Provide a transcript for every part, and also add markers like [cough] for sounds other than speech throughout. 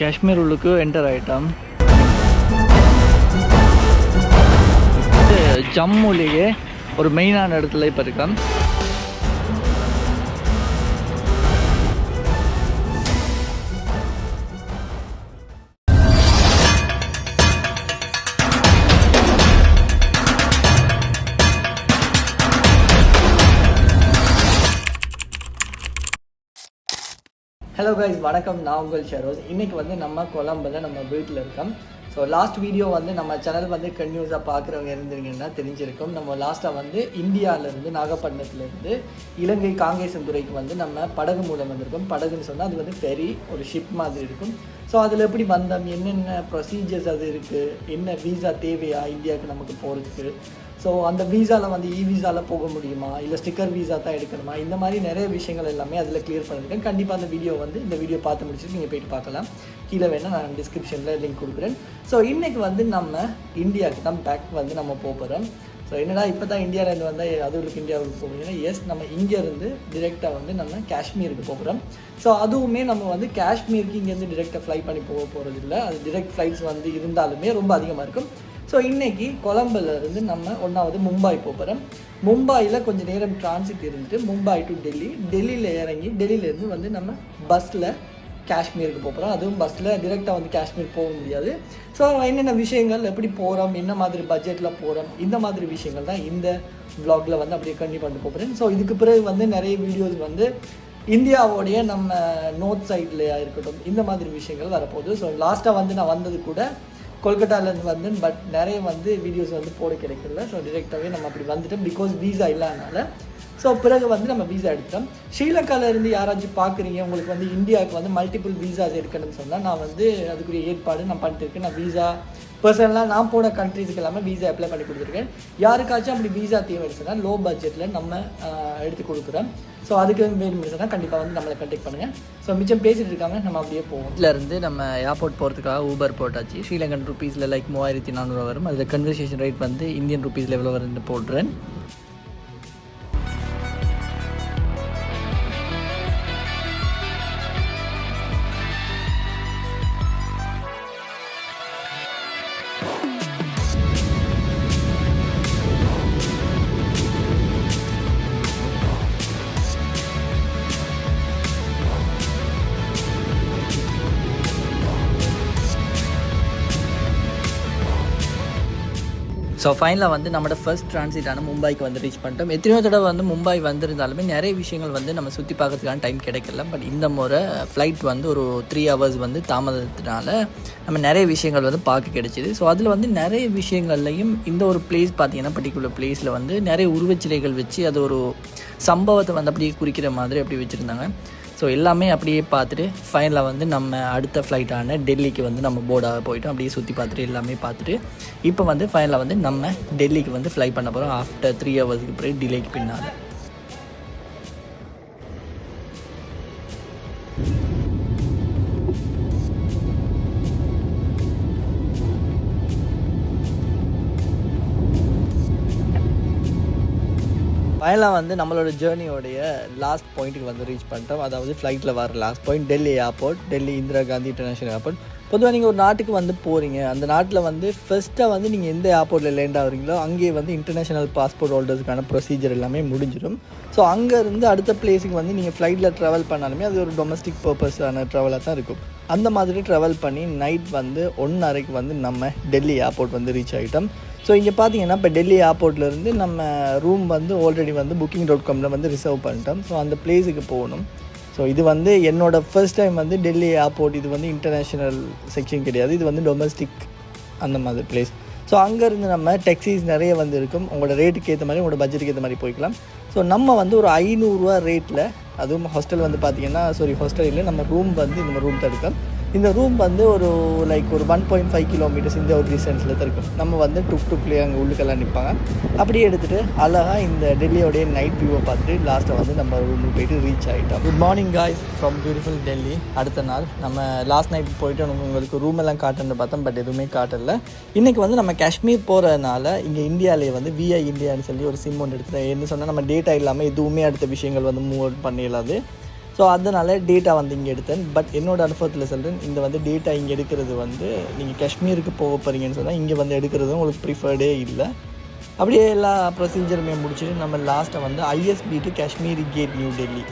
காஷ்மீர் உள்ளுக்கு என்டர் ஆகிட்டோம் ஜம்முலேயே ஒரு மெயினான இடத்துல இப்போ இருக்கோம். ஹலோ கைஸ் வணக்கம். நான் உங்கள் ஷரோஸ். இன்றைக்கி வந்து நம்ம கொலம்பில் நம்ம வீட்டில் இருக்கோம். ஸோ லாஸ்ட் வீடியோ வந்து நம்ம சேனல் வந்து கன்யூஸாக பார்க்குறவங்க இருந்தீங்கன்னா தெரிஞ்சிருக்கும். நம்ம லாஸ்ட்டாக வந்து இந்தியாவிலேருந்து நாகப்பட்டினத்துலேருந்து இலங்கை காங்கேசன் துறைக்கு வந்து நம்ம படகு மூலம் வந்திருக்கோம். படகுன்னு சொன்னால் அது வந்து ஃபெரி ஒரு ஷிப் மாதிரி இருக்கும். ஸோ அதில் எப்படி வந்தோம்? என்னென்ன ப்ரொசீஜர்ஸ் அது இருக்குது என்ன வீசா தேவையா? இந்தியாவுக்கு நமக்கு போகிறதுக்கு ஸோ அந்த வீசாவில் வந்து இ விசாவில் போக முடியுமா? இல்லை ஸ்டிக்கர் வீசா தான் எடுக்கணுமா? இந்த மாதிரி நிறைய விஷயங்கள் எல்லாமே அதில் கிளியர் பண்ணியிருக்கேன். கண்டிப்பாக அந்த வீடியோ வந்து இந்த வீடியோ பார்த்து முடிச்சுட்டு நீங்கள் போயிட்டு பார்க்கலாம். கீழே வேணால் நான் டிஸ்கிரிப்ஷனில் லிங்க் கொடுக்குறேன். ஸோ இன்றைக்கி வந்து நம்ம இந்தியாவுக்கு தான் பேக் வந்து நம்ம போக போகிறோம் ஸோ என்னடா இப்போ தான் இந்தியாவிலேருந்து வந்தால் அதுவுக்கு இந்தியாவுக்கு போகிறீங்கன்னா எஸ் நம்ம இங்கேருந்து டிரெக்டாக வந்து நம்ம காஷ்மீருக்கு போகிறோம் ஸோ அதுவுமே நம்ம வந்து காஷ்மீருக்கு இங்கேருந்து டிரெக்டாக ஃப்ளை பண்ணி போக போகிறது இல்லை அது டிரெக்ட் ஃப்ளைட்ஸ் வந்து இருந்தாலுமே ரொம்ப அதிகமாக இருக்கும். ஸோ இன்னைக்கு கொலம்புலேருந்து நம்ம ஒன்றாவது மும்பாய் போகிறோம் மும்பாயில் கொஞ்சம் நேரம் டிரான்சிட் இருந்துட்டு மும்பாய் டு டெல்லி. டெல்லியில் இறங்கி டெல்லியிலேருந்து வந்து நம்ம பஸ்ஸில் காஷ்மீருக்கு போகிறோம் அதுவும் பஸ்ஸில் டிரெக்டாக வந்து காஷ்மீர் போக முடியாது. ஸோ என்னென்ன விஷயங்கள் எப்படி போகிறோம் என்ன மாதிரி பட்ஜெட்டில் போகிறோம் இந்த மாதிரி விஷயங்கள் தான் இந்த vlogல வந்து அப்படியே கண்டிப்பாக பண்ணிட்டு போகிறேன் ஸோ இதுக்கு பிறகு வந்து நிறைய வீடியோஸ் வந்து இந்தியாவோடைய நம்ம நோர்த் சைட்லையாக இருக்கட்டும் இந்த மாதிரி விஷயங்கள் வரப்போகுது. ஸோ லாஸ்ட்டாக வந்து நான் வந்தது கூட கொல்கட்டாலேருந்து வந்து பட் நிறைய வந்து வீடியோஸ் வந்து போட கிடைக்கல. ஸோ டிரெக்டாகவே நம்ம அப்படி வந்துட்டோம் பிகாஸ் வீசா இல்லாதனால. ஸோ பிறகு வந்து நம்ம வீசா எடுத்துட்டோம். ஸ்ரீலங்காவிலேருந்து யாராச்சும் பார்க்குறீங்க உங்களுக்கு வந்து இந்தியாவுக்கு வந்து மல்டிபிள் வீசாஸ் எடுக்கணும்னு சொன்னால் நான் வந்து அதுக்குரிய ஏற்பாடு நான் பண்ணிட்டு இருக்கேன். நான் வீசா பர்சனலாக நான் போன கண்ட்ரீஸ்க்கு எல்லாமே வீசா அப்ளை பண்ணி கொடுத்துருக்கேன். யாருக்காச்சும் அப்படி வீசா தேவைன்னு சொன்னால் லோ பட்ஜெட்டில் நம்ம எடுத்து கொடுக்குறோம். ஸோ அதுக்கு வேணும்னா கண்டிப்பாக வந்து நம்மளை கண்டெக்ட் பண்ணுங்கள் ஸோ மிச்சம் பேசிகிட்டு இருக்காங்க நம்ம அப்படியே போவோம். இதில் இருந்து நம்ம ஏர்போர்ட் போகிறதுக்காக ஊபர் போட்டாச்சு. ஸ்ரீலங்கன் ருபீஸில் லைக் மூவாயிரத்தி நானூறுவா வரும். அதில் கன்வர்சேஷன் ரேட் வந்து இந்தியன் ருபீஸில் எவ்வளோ வருதுன்னு போடுறேன். Thank [laughs] you. ஸோ ஃபைனலாக வந்து நம்மளோட ஃபர்ஸ்ட் டிரான்சிட்டான மும்பைக்கு வந்து ரீச் பண்ணிட்டோம். எத்தனையோ தடவை வந்து மும்பை வந்திருந்தாலுமே நிறைய விஷயங்கள் வந்து நம்ம சுற்றி பார்க்கறதுக்கான டைம் கிடைக்கல. பட் இந்த முறை ஃப்ளைட் வந்து ஒரு த்ரீ ஹவர்ஸ் வந்து தாமதத்தினால நம்ம நிறைய விஷயங்கள் வந்து பார்க்க கிடைச்சிது. ஸோ அதில் வந்து நிறைய விஷயங்கள்லையும் இந்த ஒரு பிளேஸ் பார்த்தீங்கன்னா பர்டிகுலர் பிளேஸில் வந்து நிறைய உருவச்சிலைகள் வச்சு அது ஒரு சம்பவத்தை வந்து அப்படியே குறிக்கிற மாதிரி அப்படி வச்சுருந்தாங்க. ஸோ எல்லாமே அப்படியே பார்த்துட்டு ஃபைனலாக வந்து நம்ம அடுத்த ஃப்ளைட்டான டெல்லிக்கு வந்து நம்ம போர்டாக போயிட்டோம். அப்படியே சுற்றி பார்த்துட்டு எல்லாமே பார்த்துட்டு இப்போ வந்து ஃபைனலாக வந்து நம்ம டெல்லிக்கு வந்து ஃப்ளை பண்ண போகிறோம் ஆஃப்டர் த்ரீ ஹவர்ஸ்க்கு பிறகு டிலேக்கு பின்னால். ஃபைனலாக வந்து நம்மளோட ஜேர்னியோடைய லாஸ்ட் பாயிண்ட்டுக்கு வந்து ரீச் பண்ணிட்டோம். அதாவது ஃப்ளைட்டில் வர last point Delhi airport Delhi Indira Gandhi international airport பொதுவாக நீங்கள் ஒரு நாட்டுக்கு வந்து போகிறீங்க அந்த நாட்டில் வந்து ஃபஸ்ட்டாக வந்து நீங்கள் எந்த ஏர்போர்ட்டில் லேண்ட் ஆகுறீங்களோ அங்கேயே வந்து இன்டர்நேஷனல் பாஸ்போர்ட் ஹோல்டர்ஸ்க்கான ப்ரொசீஜர் எல்லாமே முடிஞ்சிடும். ஸோ அங்கேருந்து அடுத்த பிளேஸுக்கு வந்து நீங்கள் ஃப்ளைட்டில் ட்ராவல் பண்ணாலுமே அது ஒரு டொமஸ்டிக் பர்பஸான ட்ராவலாக தான் இருக்கும். அந்த மாதிரி ட்ராவல் பண்ணி நைட் வந்து ஒன்றரைக்கு வந்து நம்ம டெல்லி ஏர்போர்ட் வந்து ரீச் ஆகிட்டோம் ஸோ இங்கே பார்த்தீங்கன்னா இப்போ டெல்லி ஏர்போர்ட்லேருந்து நம்ம ரூம் வந்து ஆல்ரெடி வந்து புக்கிங் டாட் காமில் வந்து ரிசர்வ் பண்ணிட்டோம். ஸோ அந்த பிளேஸுக்கு போகணும். ஸோ இது வந்து என்னோடய ஃபர்ஸ்ட் டைம் வந்து டெல்லி ஏர்போர்ட் இது வந்து இன்டர்நேஷ்னல் செக்ஷன் கிடையாது. இது வந்து டொமஸ்டிக் அந்த மாதிரி பிளேஸ் ஸோ அங்கேருந்து நம்ம டெக்ஸிஸ் நிறைய வந்து இருக்கும். உங்களோட ரேட்டுக்கு ஏற்ற மாதிரி உங்களோட பட்ஜெட்டுக்கு ஏற்ற மாதிரி போய்க்கலாம். ஸோ நம்ம வந்து ஒரு ஐநூறுரூவா ரேட்டில் அதுவும் ஹாஸ்டல் வந்து பார்த்தீங்கன்னா சாரி ஹாஸ்டல் இல்லை நம்ம ரூம் வந்து இந்த ரூம் தான் எடுக்கலாம் இந்த ரூம் வந்து ஒரு லைக் ஒரு ஒன் பாயிண்ட் ஃபைவ் கிலோமீட்டர்ஸ் இந்த ஒரு டிஸ்டன்ஸில் தான் இருக்கும். நம்ம வந்து டுக் டுக்லேயே அங்கே உள்ளுக்கெல்லாம் நிற்பாங்க அப்படியே எடுத்துகிட்டு அழகாக இந்த டெல்லியோடைய நைட் வியூவை பார்த்துட்டு லாஸ்ட்டை வந்து நம்ம ரூமுக்கு போயிட்டு ரீச் ஆகிட்டோம் good morning guys from beautiful Delhi அடுத்த நாள் நம்ம லாஸ்ட் நைட் போயிட்டு உங்களுக்கு ரூம் எல்லாம் காட்டுன்னு பார்த்தோம் பட் எதுவுமே காட்டல. இன்றைக்கி வந்து நம்ம காஷ்மீர் போகிறதுனால இங்கே இந்தியாவிலே வந்து விஐ இந்தியான்னு சொல்லி ஒரு சிம் ஒன்று எடுத்துட்டேன் என்ன சொன்னால் நம்ம டேட்டா இல்லாமல் எதுவுமே அடுத்த விஷயங்கள் வந்து மூவ் பண்ணிடலாது. ஸோ அதனால் டேட்டா வந்து இங்கே எடுத்தேன். பட் என்னோட அனுபவத்தில் சொல்கிறேன் இந்த வந்து டேட்டா இங்கே எடுக்கிறது வந்து நீங்கள் காஷ்மீருக்கு போக போகிறீங்கன்னு சொன்னால் இங்கே வந்து எடுக்கிறது உங்களுக்கு ப்ரிஃபர்டே இல்லை. அப்படியே எல்லா ப்ரொசீஜருமே முடிச்சுட்டு நம்ம லாஸ்ட்டை வந்து ISBT to Kashmere Gate New Delhi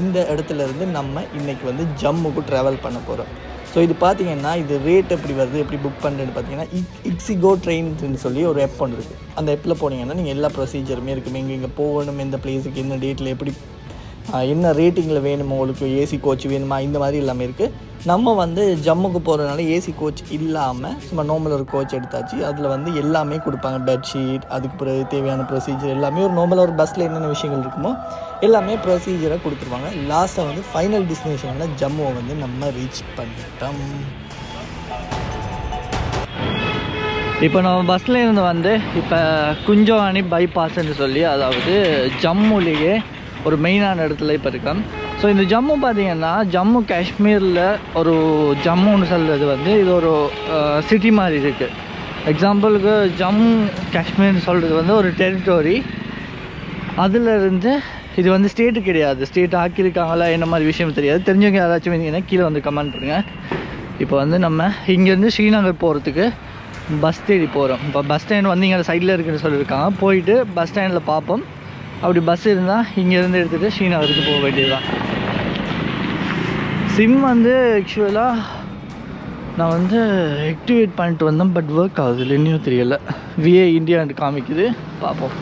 இந்த இடத்துல இருந்து நம்ம இன்றைக்கி வந்து ஜம்முக்கு ட்ராவல் பண்ண போகிறோம் ஸோ இது பார்த்தீங்கன்னா இது ரேட் எப்படி வருது எப்படி புக் பண்ணுறேன்னு பார்த்தீங்கன்னா இக் இக்ஸிகோ ட்ரெயின்னு சொல்லி ஒரு ஆப் ஒன்று இருக்குது அந்த ஆப்பில் போனீங்கன்னா நீங்கள் எல்லா ப்ரொசீஜருமே இருக்குமே இங்கே இங்கே போகணும் எந்த பிளேஸுக்கு என்ன டேட்டில் எப்படி என்ன ரேட்டிங்கில் வேணுமோ உங்களுக்கு ஏசி கோச் வேணுமா? இந்த மாதிரி எல்லாமே இருக்குது நம்ம வந்து ஜம்முக்கு போகிறதுனால ஏசி கோச் இல்லாமல் சும்மா நார்மல் ஒரு கோச் எடுத்தாச்சு. அதில் வந்து எல்லாமே கொடுப்பாங்க. பெட்ஷீட் அதுக்கு பிறகு தேவையான ப்ரொசீஜர் எல்லாமே ஒரு நார்மலாக ஒரு பஸ்ஸில் என்னென்ன விஷயங்கள் இருக்குமோ எல்லாமே ப்ரொசீஜராக கொடுத்துருவாங்க. லாஸ்ட்டாக வந்து ஃபைனல் டெஸ்டினேஷனான ஜம்முவை வந்து நம்ம ரீச் பண்ணிட்டோம். இப்போ நம்ம பஸ்ஸில் இருந்து வந்து இப்போ குஞ்சவாணி பைபாஸ்ன்னு சொல்லி அதாவது ஜம்முலேயே ஒரு மெயினான இடத்துல இப்போ இருக்கோம் ஸோ இந்த ஜம்மு பார்த்தீங்கன்னா ஜம்மு காஷ்மீரில் ஒரு ஜம்முன்னு சொல்கிறது வந்து இது ஒரு சிட்டி மாதிரி இருக்குது எக்ஸாம்பிளுக்கு ஜம்மு காஷ்மீர்னு சொல்கிறது வந்து ஒரு டெரிட்டோரி அதில் இருந்து இது வந்து ஸ்டேட்டு கிடையாது. ஸ்டேட் ஆக்கியிருக்காங்களா என்ன மாதிரி விஷயம் தெரியாது. தெரிஞ்சவங்க யாராச்சும் இருந்தீங்கன்னா கீழே வந்து கமெண்ட் பண்ணுங்கள் இப்போ வந்து நம்ம இங்கேருந்து ஸ்ரீநகர் போகிறதுக்கு பஸ் தேடி போகிறோம் இப்போ பஸ் ஸ்டாண்ட் வந்து இங்கே சைடில் இருக்குன்னு சொல்லியிருக்காங்க போயிட்டு பஸ் ஸ்டாண்டில் பார்ப்போம். அப்படி பஸ் இருந்தால் இங்கேருந்து எடுத்துகிட்டு ஸ்ரீநகருக்கு போக வேண்டியதுதான். சிம் வந்து ஆக்சுவலாக நான் வந்து ஆக்டிவேட் பண்ணிட்டு வந்தேன் பட் ஒர்க் ஆகுது இல்லை தெரியலை. விஏ இந்தியான்ட்டு காமிக்குது. பார்ப்போம்.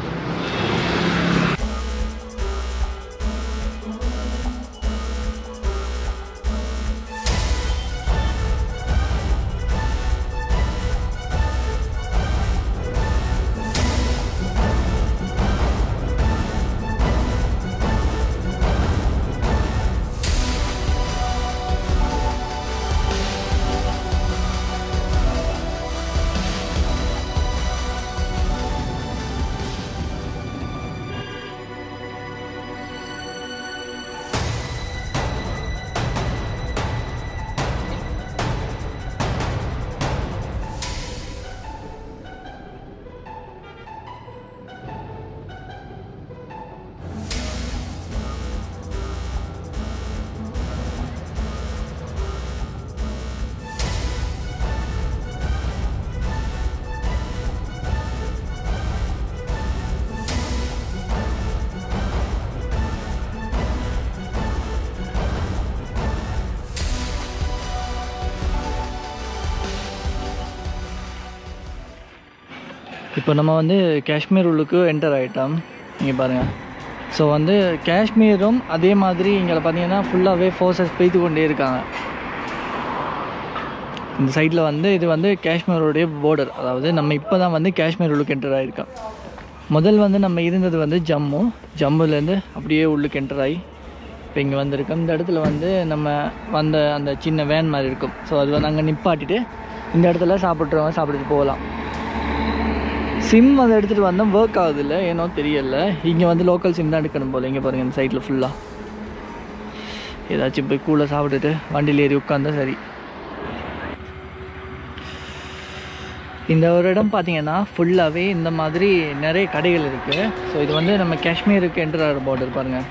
இப்போ நம்ம வந்து காஷ்மீர் உள்ளுக்கு என்டர் ஆகிட்டோம் நீங்கள் பாருங்கள் ஸோ வந்து காஷ்மீரும் அதே மாதிரி இங்கே பார்த்தீங்கன்னா ஃபுல்லாகவே ஃபோர்ஸஸ் பெய்து கொண்டே இருக்காங்க. இந்த சைடில் வந்து இது வந்து காஷ்மீருடைய போர்டர் அதாவது நம்ம இப்போ தான் வந்து காஷ்மீர் உள்ளுக்கு என்டர் ஆகிருக்கோம் முதல் வந்து நம்ம இருந்தது வந்து ஜம்மு. ஜம்முலேருந்து அப்படியே உள்ளுக்கு என்டர் ஆகி இப்போ இங்கே வந்திருக்கோம். இந்த இடத்துல வந்து நம்ம வந்த அந்த சின்ன வேன் மாதிரி இருக்கும். ஸோ அது வந்து அங்கே நிப்பாட்டிட்டு இந்த இடத்துல சாப்பிட்றவங்க சாப்பிட்டுட்டு போகலாம். சிம் அதை எடுத்துகிட்டு வந்தோம் ஒர்க் ஆகுதில்ல? ஏனோ தெரியல. இங்கே வந்து லோக்கல் சிம் தான் எடுக்கணும் போல். இங்கே பாருங்கள் இந்த சைட்டில் ஃபுல்லாக ஏதாச்சும் போய் கூழ சாப்பிட்டுட்டு வண்டியில் ஏறி உட்காந்தா சரி. இந்த ஒரு இடம் பார்த்தீங்கன்னா ஃபுல்லாகவே இந்த மாதிரி நிறைய கடைகள் இருக்குது ஸோ இது வந்து நம்ம காஷ்மீருக்கு என்டர் ஆகிற பார்டர் பாருங்கள்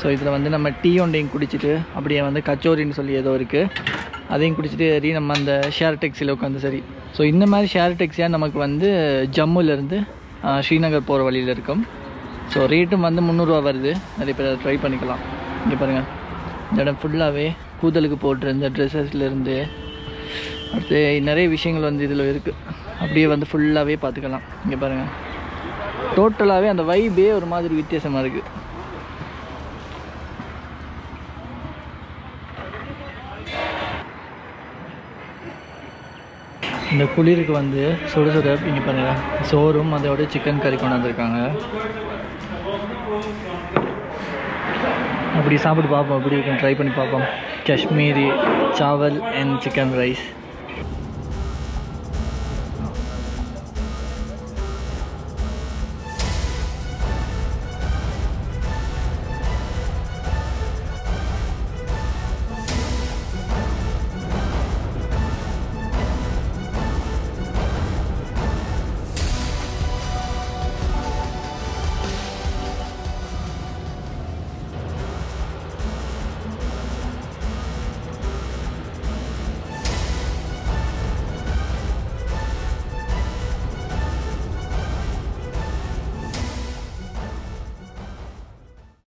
ஸோ இதில் வந்து நம்ம டீ ஒன்றையும் குடிச்சிட்டு அப்படியே வந்து கச்சோரின்னு சொல்லி ஏதோ இருக்குது அதையும் குடிச்சிட்டு ஏறி நம்ம அந்த ஷேர் டேக்ஸியில் உட்காந்து சரி. ஸோ இந்த மாதிரி ஷேர் டேக்ஸியாக நமக்கு வந்து ஜம்முலேருந்து ஸ்ரீநகர் போகிற வழியில் இருக்கும். ஸோ ரேட்டும் வந்து முந்நூறுரூவா வருது. நிறைய பேர் ட்ரை பண்ணிக்கலாம். இங்கே பாருங்கள் இந்த இடம் ஃபுல்லாகவே கூதலுக்கு போட்டிருந்த ட்ரெஸ்ஸஸ்லேருந்து அடுத்து நிறைய விஷயங்கள் வந்து இதில் இருக்குது அப்படியே வந்து ஃபுல்லாகவே பார்த்துக்கலாம். இங்கே பாருங்கள் டோட்டலாகவே அந்த வைபே ஒரு மாதிரி வித்தியாசமாக இருக்குது இந்த குளிருக்கு வந்து சுட சுட இங்கே பாருங்கள் சோறும் அதோட சிக்கன் கறி கொண்டாந்துருக்காங்க அப்படி சாப்பிட்டு பார்ப்போம். அப்படி இருக்கும் ட்ரை பண்ணி பார்ப்போம். Kashmiri chawal and chicken rice